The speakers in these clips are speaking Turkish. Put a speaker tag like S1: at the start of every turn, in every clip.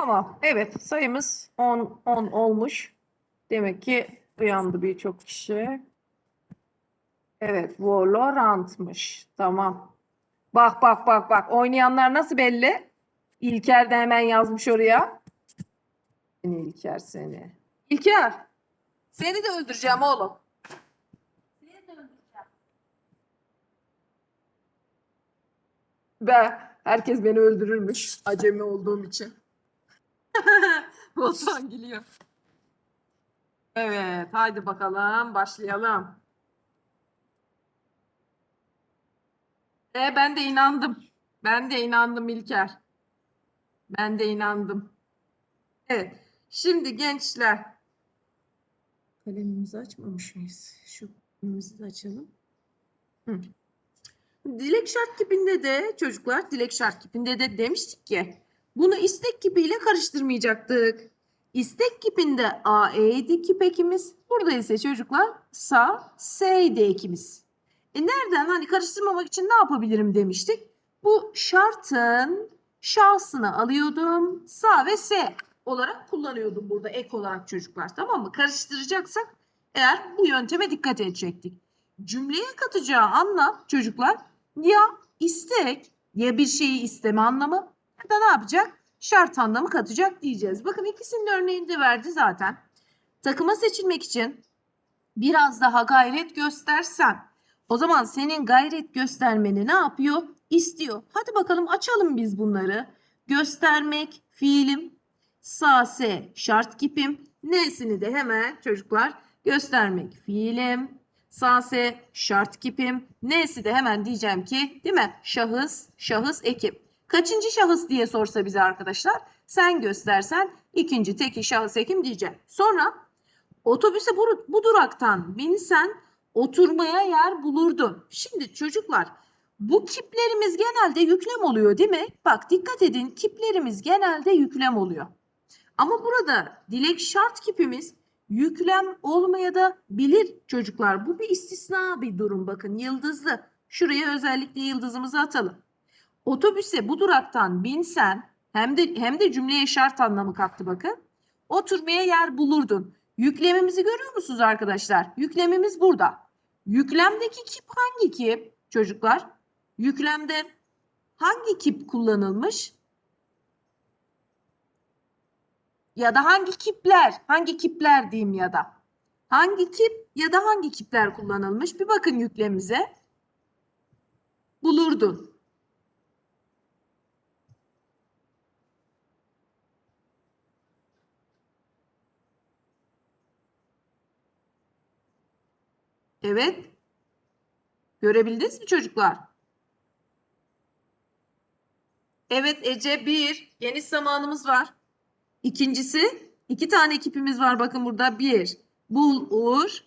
S1: Tamam. Evet. Sayımız 10 10 olmuş. Demek ki uyandı birçok kişi. Evet. Valorant'mış. Tamam. Bak bak bak bak. Oynayanlar nasıl belli? İlker de hemen yazmış oraya. Seni İlker seni. İlker. Seni de öldüreceğim oğlum. Seni de öldüreceğim. Be, herkes beni öldürürmüş acemi olduğum için. Volkan gülüyor. Evet, haydi bakalım başlayalım. E ben de inandım. Ben de inandım İlker. Ben de inandım. Evet. Şimdi gençler. Kalemimizi açmamış mıyız? Şu kalemimizi de açalım. Hı. Dilek şart kipinde de çocuklar dilek şart kipinde de demiştik ki bunu istek kipiyle karıştırmayacaktık. İstek kipinde A, E'ydi kip ekimiz. Burada ise çocuklar sa, S'ydi ekimiz. E nereden hani karıştırmamak için ne yapabilirim demiştik. Bu şartın şahsını alıyordum. Sa ve S olarak kullanıyordum burada ek olarak çocuklar. Tamam mı? Karıştıracaksak eğer bu yönteme dikkat edecektik. Cümleye katacağı anlam çocuklar ya istek ya bir şeyi isteme anlamı da ne yapacak? Şart anlamı katacak diyeceğiz. Bakın ikisinin örneğini de verdi zaten. Takıma seçilmek için biraz daha gayret göstersen o zaman senin gayret göstermeni ne yapıyor? İstiyor. Hadi bakalım açalım biz bunları. Göstermek fiilim, sağ S şart kipim, N'sini de hemen çocuklar göstermek fiilim, sağ S şart kipim, N'si de hemen diyeceğim ki değil mi? Şahıs, şahıs ekip. Kaçıncı şahıs diye sorsa bize arkadaşlar sen göstersen ikinci teki şahıs ekim diyeceğim. Sonra otobüse bu, bu duraktan binsen oturmaya yer bulurdun. Şimdi çocuklar bu kiplerimiz genelde yüklem oluyor değil mi? Bak dikkat edin kiplerimiz genelde yüklem oluyor. Ama burada dilek şart kipimiz yüklem olmaya da bilir çocuklar. Bu bir istisna bir durum bakın yıldızlı. Şuraya özellikle yıldızımızı atalım. Otobüse bu duraktan binsen hem de hem de cümleye şart anlamı kattı bakın. Oturmaya yer bulurdun. Yüklemimizi görüyor musunuz arkadaşlar? Yüklemimiz burada. Yüklemdeki kip hangi kip çocuklar? Yüklemde hangi kip kullanılmış? Ya da hangi kipler? Hangi kipler diyeyim ya da? Hangi kip ya da hangi kipler kullanılmış? Bir bakın yüklemimize. Bulurdun. Evet. Görebildiniz mi çocuklar? Evet Ece bir. Geniş zamanımız var. İkincisi iki tane ekipimiz var bakın burada. Bir bul ur.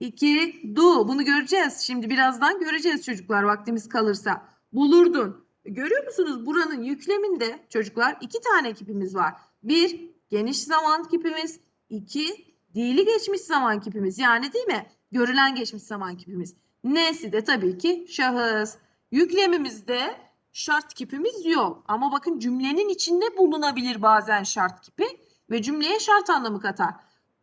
S1: İki du. Bunu göreceğiz. Şimdi birazdan göreceğiz çocuklar vaktimiz kalırsa. Bulurdun. Görüyor musunuz buranın yükleminde çocuklar iki tane ekipimiz var. Bir geniş zaman kipimiz. iki dili geçmiş zaman kipimiz. Yani değil mi? Görülen geçmiş zaman kipimiz. N'si de tabii ki şahıs. Yüklemimizde şart kipimiz yok. Ama bakın cümlenin içinde bulunabilir bazen şart kipi ve cümleye şart anlamı katar.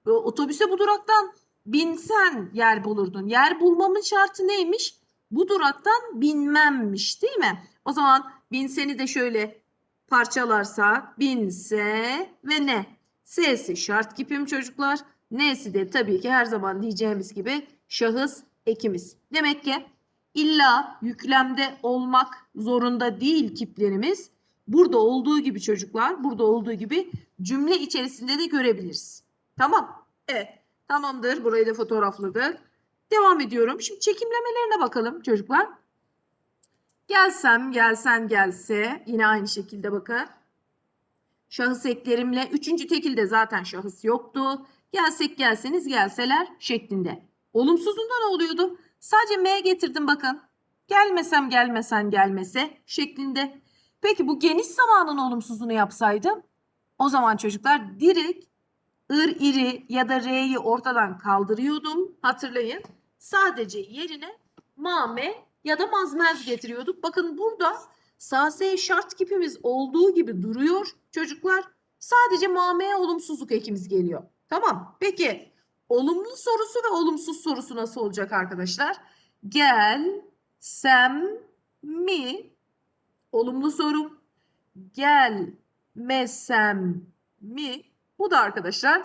S1: Ve Otobüse bu duraktan binsen yer bulurdun. Yer bulmamın şartı neymiş? Bu duraktan binmemmiş değil mi? O zaman binseni de şöyle parçalarsak binse ve ne? S'si şart kipim çocuklar. N'si de tabii ki her zaman diyeceğimiz gibi şahıs ekimiz. Demek ki illa yüklemde olmak zorunda değil kiplerimiz. Burada olduğu gibi çocuklar, burada olduğu gibi cümle içerisinde de görebiliriz. Tamam. Evet. Tamamdır. Burayı da fotoğrafladık. Devam ediyorum. Şimdi çekimlemelerine bakalım çocuklar. Gelsem, gelsen, gelse yine aynı şekilde bakın. Şahıs eklerimle üçüncü tekilde zaten şahıs yoktu. Gelsek gelseniz gelseler şeklinde. Olumsuzluğunda ne oluyordu? Sadece M getirdim bakın. Gelmesem gelmesen gelmese şeklinde. Peki bu geniş zamanın olumsuzluğunu yapsaydım o zaman çocuklar direkt ır iri ya da R'yi ortadan kaldırıyordum. Hatırlayın. Sadece yerine mame ya da mazmez getiriyorduk. Bakın burada sase şart kipimiz olduğu gibi duruyor çocuklar. Sadece muameye olumsuzluk ekimiz geliyor. Tamam. Peki olumlu sorusu ve olumsuz sorusu nasıl olacak arkadaşlar? Gel, sem, mi. Olumlu sorum. Gelmesem mi? Bu da arkadaşlar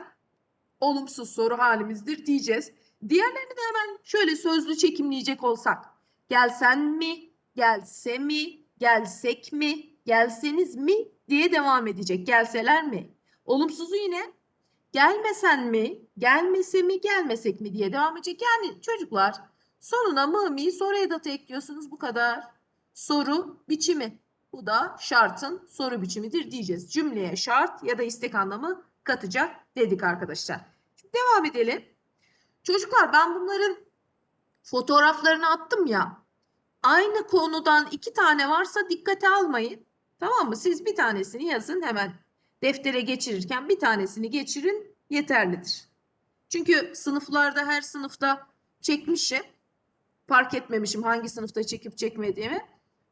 S1: olumsuz soru halimizdir diyeceğiz. Diğerlerini de hemen şöyle sözlü çekimleyecek olsak. Gelsen mi? Gelse mi? Gelsek mi? Gelseniz mi? diye devam edecek. Gelseler mi? Olumsuzu yine gelmesen mi? Gelmese mi? Gelmesek mi diye devam edecek. Yani çocuklar sonuna mı mi soru edatı ekliyorsunuz bu kadar. Soru biçimi. Bu da şartın soru biçimidir diyeceğiz. Cümleye şart ya da istek anlamı katacak dedik arkadaşlar. Şimdi devam edelim. Çocuklar ben bunların fotoğraflarını attım ya. Aynı konudan iki tane varsa dikkate almayın. Tamam mı? Siz bir tanesini yazın hemen deftere geçirirken bir tanesini geçirin yeterlidir. Çünkü sınıflarda her sınıfta çekmişim. Fark etmemişim hangi sınıfta çekip çekmediğimi.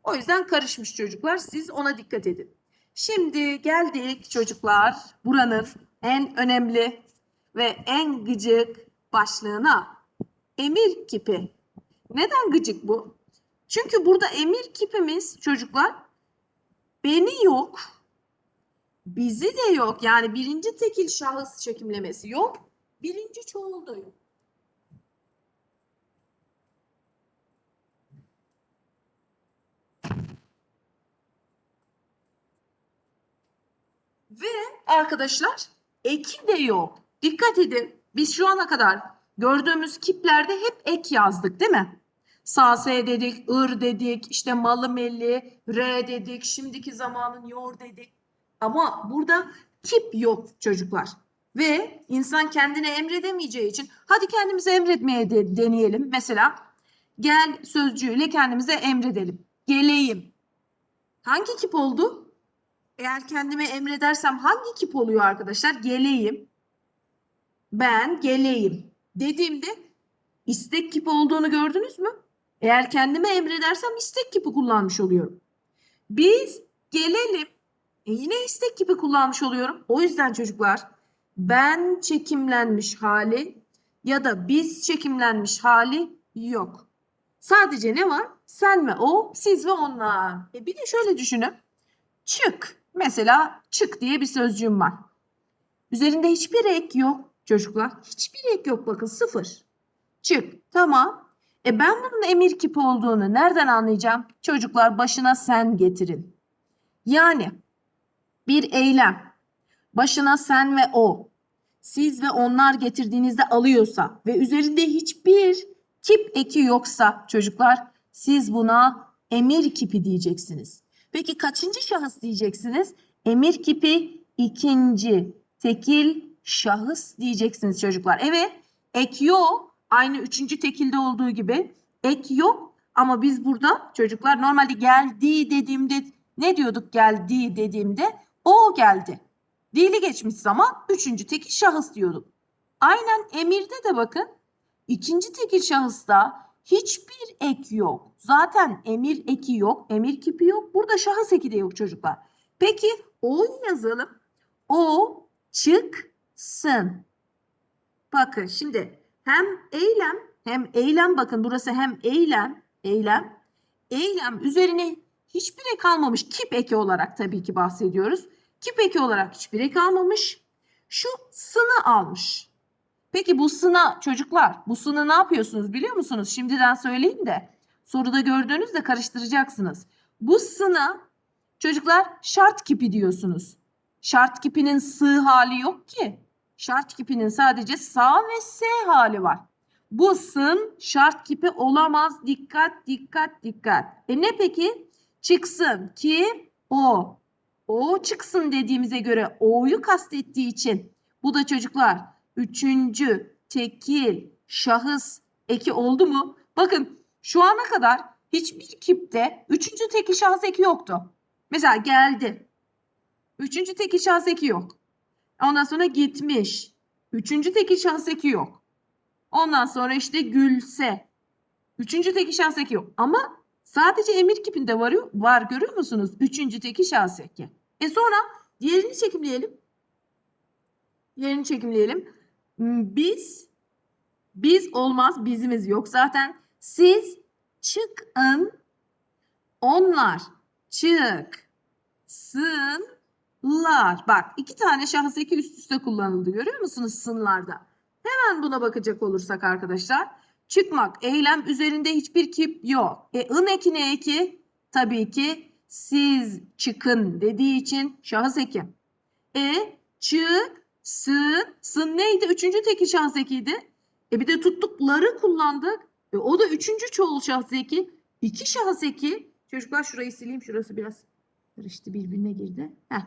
S1: O yüzden karışmış çocuklar. Siz ona dikkat edin. Şimdi geldik çocuklar buranın en önemli ve en gıcık başlığına. Emir kipi. Neden gıcık bu? Çünkü burada emir kipimiz çocuklar beni yok, bizi de yok. Yani birinci tekil şahıs çekimlemesi yok. Birinci çoğul da yok. Ve arkadaşlar eki de yok. Dikkat edin. Biz şu ana kadar gördüğümüz kiplerde hep ek yazdık değil mi? Sase dedik, ır dedik, işte malı melli, re dedik, şimdiki zamanın yor dedik. Ama burada kip yok çocuklar. Ve insan kendine emredemeyeceği için hadi kendimize emretmeye de deneyelim. Mesela gel sözcüğüyle kendimize emredelim. Geleyim. Hangi kip oldu? Eğer kendime emredersem hangi kip oluyor arkadaşlar? Geleyim. Ben geleyim. Dediğimde istek kipi olduğunu gördünüz mü? Eğer kendime emredersem istek kipi kullanmış oluyorum. Biz gelelim. E yine istek kipi kullanmış oluyorum. O yüzden çocuklar ben çekimlenmiş hali ya da biz çekimlenmiş hali yok. Sadece ne var? Sen ve o, siz ve onlar. E bir de şöyle düşünün. Çık. Mesela çık diye bir sözcüğüm var. Üzerinde hiçbir ek yok çocuklar. Hiçbir ek yok bakın sıfır. Çık. Tamam. E ben bunun emir kipi olduğunu nereden anlayacağım? Çocuklar başına sen getirin. Yani bir eylem başına sen ve o, siz ve onlar getirdiğinizde alıyorsa ve üzerinde hiçbir kip eki yoksa çocuklar siz buna emir kipi diyeceksiniz. Peki kaçıncı şahıs diyeceksiniz? Emir kipi ikinci tekil şahıs diyeceksiniz çocuklar. Evet ek yok. Aynı üçüncü tekilde olduğu gibi ek yok. Ama biz burada çocuklar normalde geldi dediğimde ne diyorduk geldi dediğimde o geldi. Dili geçmiş zaman üçüncü tekil şahıs diyorduk. Aynen emirde de bakın ikinci tekil şahısta hiçbir ek yok. Zaten emir eki yok, emir kipi yok. Burada şahıs eki de yok çocuklar. Peki o yazalım. O çıksın. Bakın şimdi hem eylem hem eylem bakın burası hem eylem, eylem. Eylem üzerine hiçbir ek almamış. Kip eki olarak tabii ki bahsediyoruz. Kip eki olarak hiçbir ek almamış. Şu sını almış. Peki bu sına çocuklar bu sını ne yapıyorsunuz biliyor musunuz? Şimdiden söyleyeyim de soruda gördüğünüzde karıştıracaksınız. Bu sına çocuklar şart kipi diyorsunuz. Şart kipinin sığ hali yok ki. Şart kipinin sadece sağ ve s hali var. Bu sın şart kipi olamaz. Dikkat dikkat dikkat. E ne peki? Çıksın ki o. O çıksın dediğimize göre o'yu kastettiği için bu da çocuklar üçüncü tekil şahıs eki oldu mu? Bakın şu ana kadar hiçbir kipte üçüncü tekil şahıs eki yoktu. Mesela geldi. Üçüncü tekil şahıs eki yok. Ondan sonra gitmiş. Üçüncü tekil şahıs eki yok. Ondan sonra işte gülse. Üçüncü tekil şahıs eki yok. Ama sadece emir kipinde var, var görüyor musunuz? Üçüncü tekil şahıs eki. E sonra diğerini çekimleyelim. Yerini çekimleyelim. Hmm, Biz biz olmaz. Bizimiz yok zaten. Siz çıkın. Onlar çıksınlar. Bak iki tane şahıs üst üste kullanıldı. Görüyor musunuz sınlarda? Hemen buna bakacak olursak arkadaşlar. Çıkmak, eylem üzerinde hiçbir kip yok. E ın eki ne eki? Tabii ki siz çıkın dediği için şahıs eki. E çık, sın, sın neydi? Üçüncü teki şahıs ekiydi. E bir de tuttukları kullandık. E o da üçüncü çoğul şahıs eki. İki şahıs eki. Çocuklar şurayı sileyim. Şurası biraz karıştı birbirine girdi. Heh.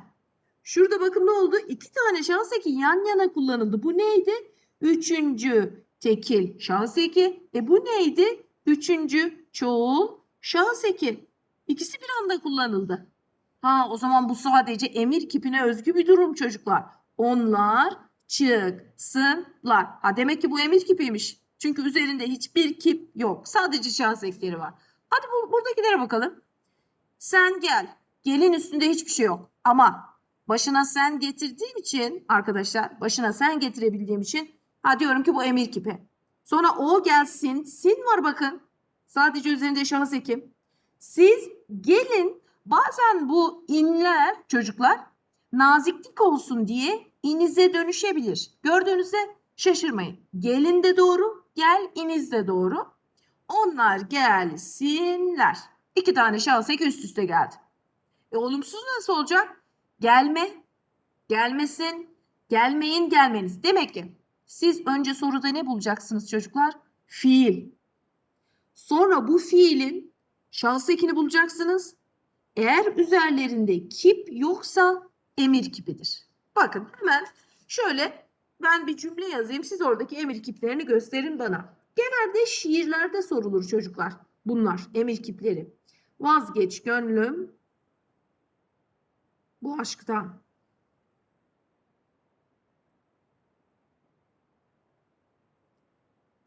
S1: Şurada bakın ne oldu? İki tane şahıs eki yan yana kullanıldı. Bu neydi? Üçüncü tekil şahıs eki. E bu neydi? Üçüncü çoğul şahıs eki. İkisi bir anda kullanıldı. Ha o zaman bu sadece emir kipine özgü bir durum çocuklar. Onlar çıksınlar. Ha demek ki bu emir kipiymiş. Çünkü üzerinde hiçbir kip yok. Sadece şahıs ekleri var. Hadi bu, buradakilere bakalım. Sen gel. Gelin üstünde hiçbir şey yok. Ama başına sen getirdiğim için arkadaşlar başına sen getirebildiğim için ha diyorum ki bu emir kipi. Sonra o gelsin. Sin var bakın. Sadece üzerinde şahıs ekim. Siz gelin bazen bu inler çocuklar naziklik olsun diye inize dönüşebilir. Gördüğünüzde şaşırmayın. Gelin de doğru, gel iniz de doğru. Onlar gelsinler. İki tane şahıs eki üst üste geldi. E olumsuz nasıl olacak? Gelme, gelmesin, gelmeyin, gelmeniz. Demek ki siz önce soruda ne bulacaksınız çocuklar? Fiil. Sonra bu fiilin şahıs ekini bulacaksınız. Eğer üzerlerinde kip yoksa emir kipidir. Bakın hemen şöyle ben bir cümle yazayım. Siz oradaki emir kiplerini gösterin bana. Genelde şiirlerde sorulur çocuklar. Bunlar emir kipleri. Vazgeç gönlüm bu aşktan.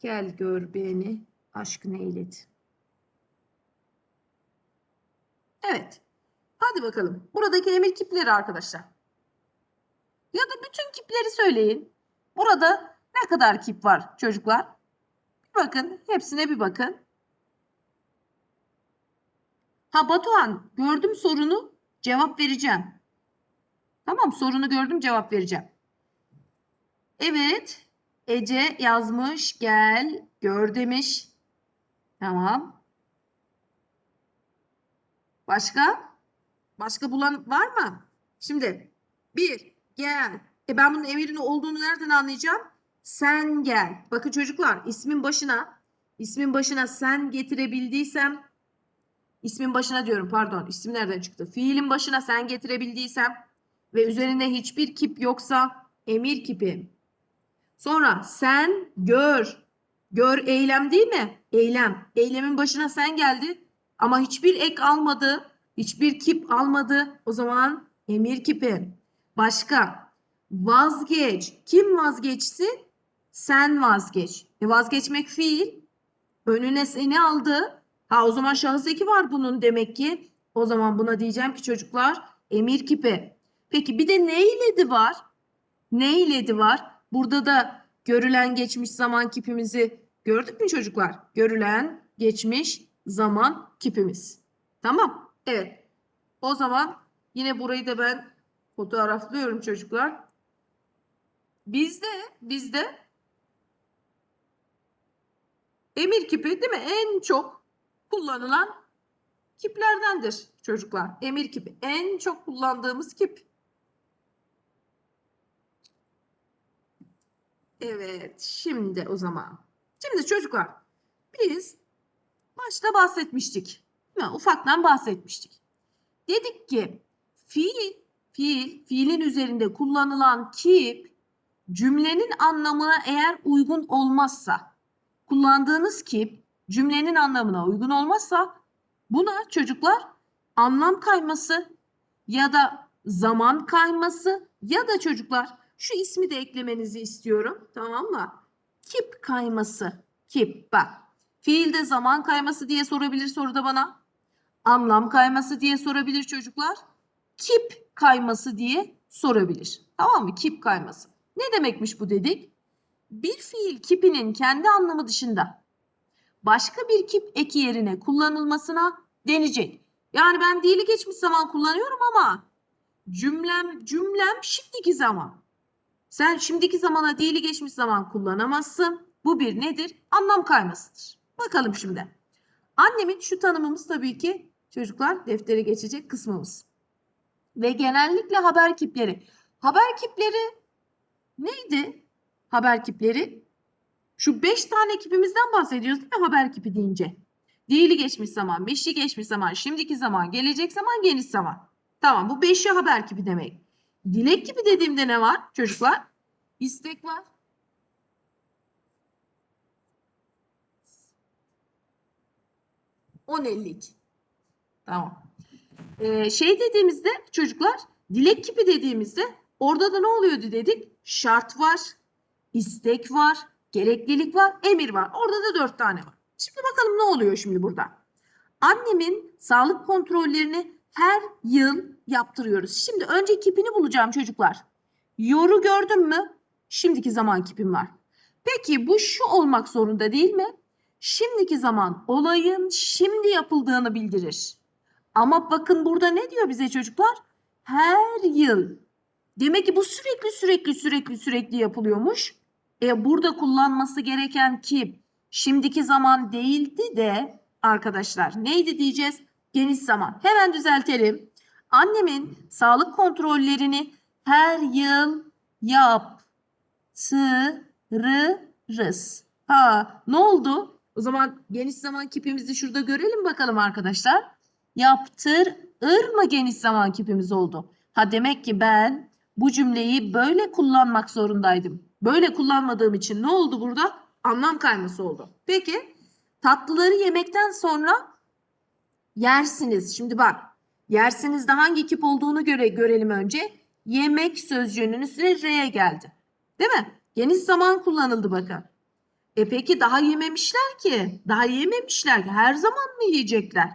S1: Gel gör beni aşkın eyledi. Evet. Hadi bakalım. Buradaki emir kipleri arkadaşlar. Ya da bütün kipleri söyleyin. Burada ne kadar kip var çocuklar? Bir bakın. Hepsine bir bakın. Ha Batuhan gördüm sorunu cevap vereceğim. Tamam sorunu gördüm cevap vereceğim. Evet. Ece yazmış gel gör demiş. Tamam. Başka? Başka bulan var mı? Şimdi bir gel. E ben bunun emirin olduğunu nereden anlayacağım? Sen gel. Bakın çocuklar ismin başına ismin başına sen getirebildiysem ismin başına diyorum pardon isim nereden çıktı? Fiilin başına sen getirebildiysem ve üzerinde hiçbir kip yoksa emir kipi. Sonra sen gör. Gör eylem değil mi? Eylem. Eylemin başına sen geldi. Ama hiçbir ek almadı. Hiçbir kip almadı. O zaman emir kipi. Başka. Vazgeç. Kim vazgeçsin? Sen vazgeç. E vazgeçmek fiil. Önüne seni aldı. Ha o zaman şahıs eki var bunun demek ki. O zaman buna diyeceğim ki çocuklar emir kipi. Peki bir de neyledi var? Neyledi var? Burada da görülen geçmiş zaman kipimizi gördük mü çocuklar? Görülen geçmiş zaman kipimiz. Tamam. Evet. O zaman yine burayı da ben fotoğraflıyorum çocuklar. Bizde bizde emir kipi değil mi? En çok kullanılan kiplerdendir çocuklar. Emir kipi. En çok kullandığımız kip. Evet. Şimdi o zaman. Şimdi çocuklar biz başta bahsetmiştik. Mi? Ufaktan bahsetmiştik. Dedik ki fiil, fiil, fiilin üzerinde kullanılan kip cümlenin anlamına eğer uygun olmazsa, kullandığınız kip cümlenin anlamına uygun olmazsa buna çocuklar anlam kayması ya da zaman kayması ya da çocuklar şu ismi de eklemenizi istiyorum. Tamam mı? Kip kayması. Kip bak. Fiilde zaman kayması diye sorabilir soruda bana. Anlam kayması diye sorabilir çocuklar. Kip kayması diye sorabilir. Tamam mı? Kip kayması. Ne demekmiş bu dedik? Bir fiil kipinin kendi anlamı dışında başka bir kip eki yerine kullanılmasına denecek. Yani ben dili geçmiş zaman kullanıyorum ama cümlem cümlem şimdiki zaman. Sen şimdiki zamana dili geçmiş zaman kullanamazsın. Bu bir nedir? Anlam kaymasıdır. Bakalım şimdi. Annemin şu tanımımız tabii ki çocuklar deftere geçecek kısmımız. Ve genellikle haber kipleri. Haber kipleri neydi? Haber kipleri şu beş tane kipimizden bahsediyoruz değil mi haber kipi deyince? Dili geçmiş zaman, beşi geçmiş zaman, şimdiki zaman, gelecek zaman, geniş zaman. Tamam bu beşi haber kipi demek. Dilek kipi dediğimde ne var çocuklar? İstek var. On ellik. Tamam. Ee, şey dediğimizde çocuklar dilek kipi dediğimizde orada da ne oluyordu dedik? Şart var, istek var, gereklilik var, emir var. Orada da dört tane var. Şimdi bakalım ne oluyor şimdi burada. Annemin sağlık kontrollerini her yıl yaptırıyoruz. Şimdi önce kipini bulacağım çocuklar. Yoru gördün mü? Şimdiki zaman kipim var. Peki bu şu olmak zorunda değil mi? Şimdiki zaman olayın şimdi yapıldığını bildirir. Ama bakın burada ne diyor bize çocuklar? Her yıl. Demek ki bu sürekli sürekli sürekli sürekli yapılıyormuş. E burada kullanması gereken ki şimdiki zaman değildi de arkadaşlar neydi diyeceğiz? Geniş zaman. Hemen düzeltelim. Annemin sağlık kontrollerini her yıl yaptırırız. Ha, ne oldu? O zaman geniş zaman kipimizi şurada görelim bakalım arkadaşlar. Yaptırır mı geniş zaman kipimiz oldu? Ha demek ki ben bu cümleyi böyle kullanmak zorundaydım. Böyle kullanmadığım için ne oldu burada? Anlam kayması oldu. Peki tatlıları yemekten sonra yersiniz. Şimdi bak yersiniz de hangi kip olduğunu göre görelim önce. Yemek sözcüğünün üstüne R'ye geldi. Değil mi? Geniş zaman kullanıldı bakın. E peki daha yememişler ki. Daha yememişler ki. Her zaman mı yiyecekler?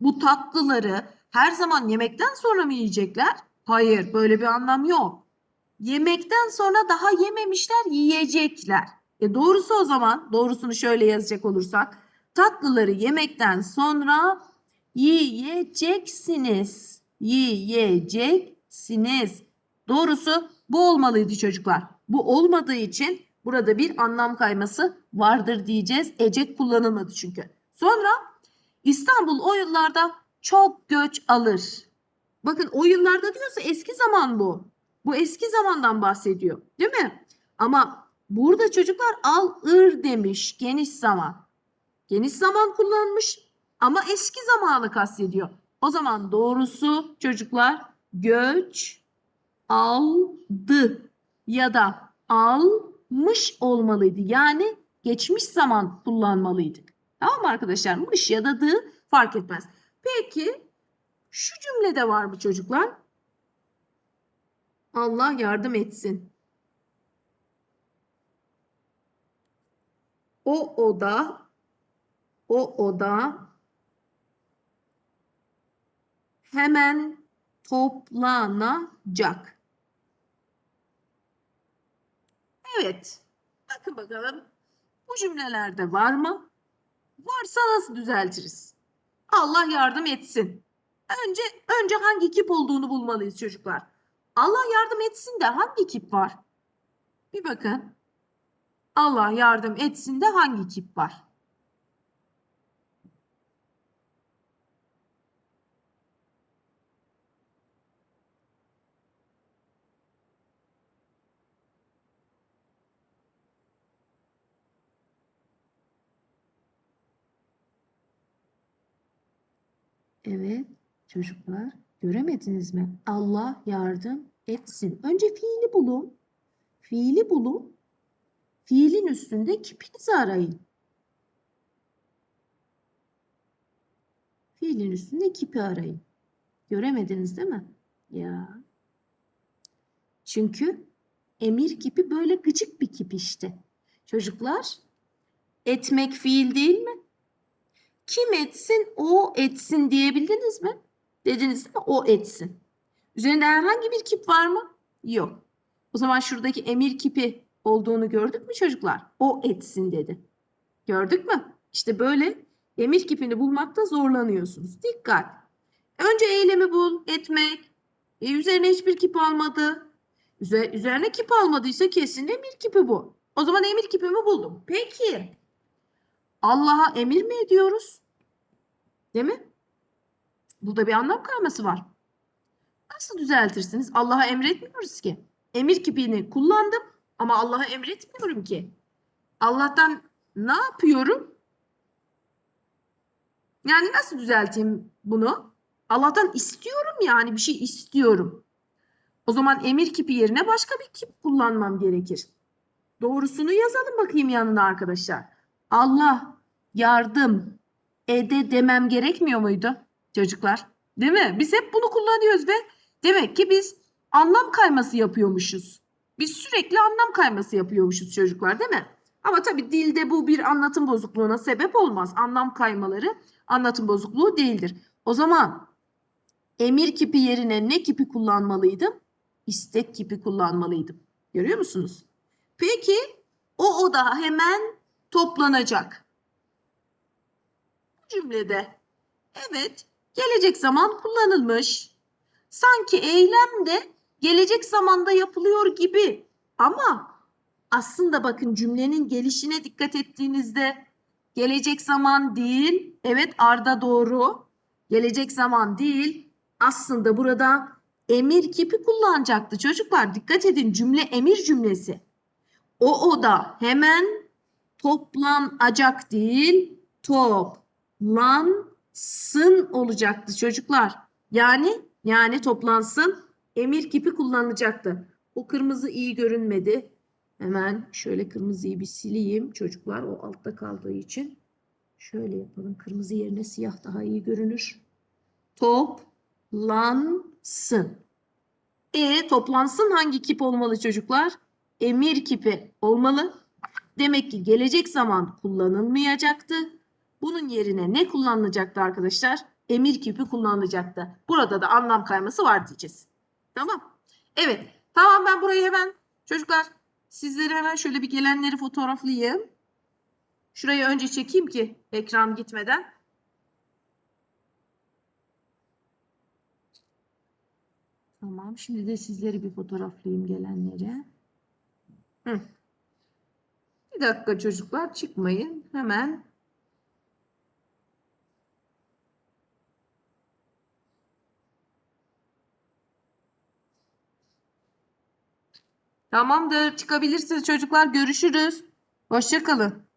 S1: Bu tatlıları her zaman yemekten sonra mı yiyecekler? Hayır, böyle bir anlam yok. Yemekten sonra daha yememişler, yiyecekler. E doğrusu o zaman, doğrusunu şöyle yazacak olursak, tatlıları yemekten sonra yiyeceksiniz. Yiyeceksiniz. Doğrusu bu olmalıydı çocuklar. Bu olmadığı için burada bir anlam kayması vardır diyeceğiz. Ecek kullanılmadı çünkü. Sonra İstanbul o yıllarda çok göç alır. Bakın o yıllarda diyorsa eski zaman bu. Bu eski zamandan bahsediyor. Değil mi? Ama burada çocuklar al-ır demiş. Geniş zaman. Geniş zaman kullanmış ama eski zamanı kastediyor. O zaman doğrusu çocuklar göç aldı ya da almış olmalıydı. Yani geçmiş zaman kullanmalıydık. Tamam mı arkadaşlar? Mış ya da dı fark etmez. Peki şu cümlede var mı çocuklar? Allah yardım etsin. O oda o oda hemen toplanacak. Evet. Bakın bakalım bu cümlelerde var mı? Varsa nasıl düzeltiriz? Allah yardım etsin. Önce önce hangi kip olduğunu bulmalıyız çocuklar. Allah yardım etsin de hangi kip var? Bir bakın. Allah yardım etsin de hangi kip var? Evet çocuklar göremediniz mi? Allah yardım etsin. Önce fiili bulun. Fiili bulun. Fiilin üstünde kipinizi arayın. Fiilin üstünde kipi arayın. Göremediniz değil mi? Ya. Çünkü emir kipi böyle gıcık bir kip işte. Çocuklar etmek fiil değil mi? Kim etsin, o etsin diyebildiniz mi? Dediniz mi? O etsin. Üzerinde herhangi bir kip var mı? Yok. O zaman şuradaki emir kipi olduğunu gördük mü çocuklar? O etsin dedi. Gördük mü? İşte böyle emir kipini bulmakta zorlanıyorsunuz. Dikkat. Önce eylemi bul, etmek. E, üzerine hiçbir kip almadı. Üze- üzerine kip almadıysa kesin emir kipi bu. O zaman emir kipimi buldum. Peki. Allah'a emir mi ediyoruz? Değil mi? Burada bir anlam kayması var. Nasıl düzeltirsiniz? Allah'a emretmiyoruz ki. Emir kipini kullandım ama Allah'a emretmiyorum ki. Allah'tan ne yapıyorum? Yani nasıl düzelteyim bunu? Allah'tan istiyorum yani bir şey istiyorum. O zaman emir kipi yerine başka bir kip kullanmam gerekir. Doğrusunu yazalım bakayım yanına arkadaşlar. Allah yardım ede demem gerekmiyor muydu çocuklar? Değil mi? Biz hep bunu kullanıyoruz ve demek ki biz anlam kayması yapıyormuşuz. Biz sürekli anlam kayması yapıyormuşuz çocuklar değil mi? Ama tabii dilde bu bir anlatım bozukluğuna sebep olmaz. Anlam kaymaları anlatım bozukluğu değildir. O zaman emir kipi yerine ne kipi kullanmalıydım? İstek kipi kullanmalıydım. Görüyor musunuz? Peki o oda hemen toplanacak. Cümlede evet gelecek zaman kullanılmış. Sanki eylem de gelecek zamanda yapılıyor gibi ama aslında bakın cümlenin gelişine dikkat ettiğinizde gelecek zaman değil, evet Arda doğru. Gelecek zaman değil. Aslında burada emir kipi kullanacaktı çocuklar. Dikkat edin cümle emir cümlesi. O oda hemen toplanacak değil, toplansın olacaktı çocuklar. Yani yani toplansın emir kipi kullanılacaktı. O kırmızı iyi görünmedi. Hemen şöyle kırmızıyı bir sileyim çocuklar o altta kaldığı için. Şöyle yapalım. Kırmızı yerine siyah daha iyi görünür. Toplansın. E toplansın hangi kip olmalı çocuklar? Emir kipi olmalı. Demek ki gelecek zaman kullanılmayacaktı. Bunun yerine ne kullanılacaktı arkadaşlar? Emir kipi kullanılacaktı. Burada da anlam kayması var diyeceğiz. Tamam. Evet. Tamam ben burayı hemen çocuklar sizlere hemen şöyle bir gelenleri fotoğraflayayım. Şurayı önce çekeyim ki ekran gitmeden. Tamam. Şimdi de sizleri bir fotoğraflayayım gelenleri. Hı. Bir dakika çocuklar çıkmayın. Hemen Tamamdır. Çıkabilirsiniz çocuklar. Görüşürüz. Hoşça kalın.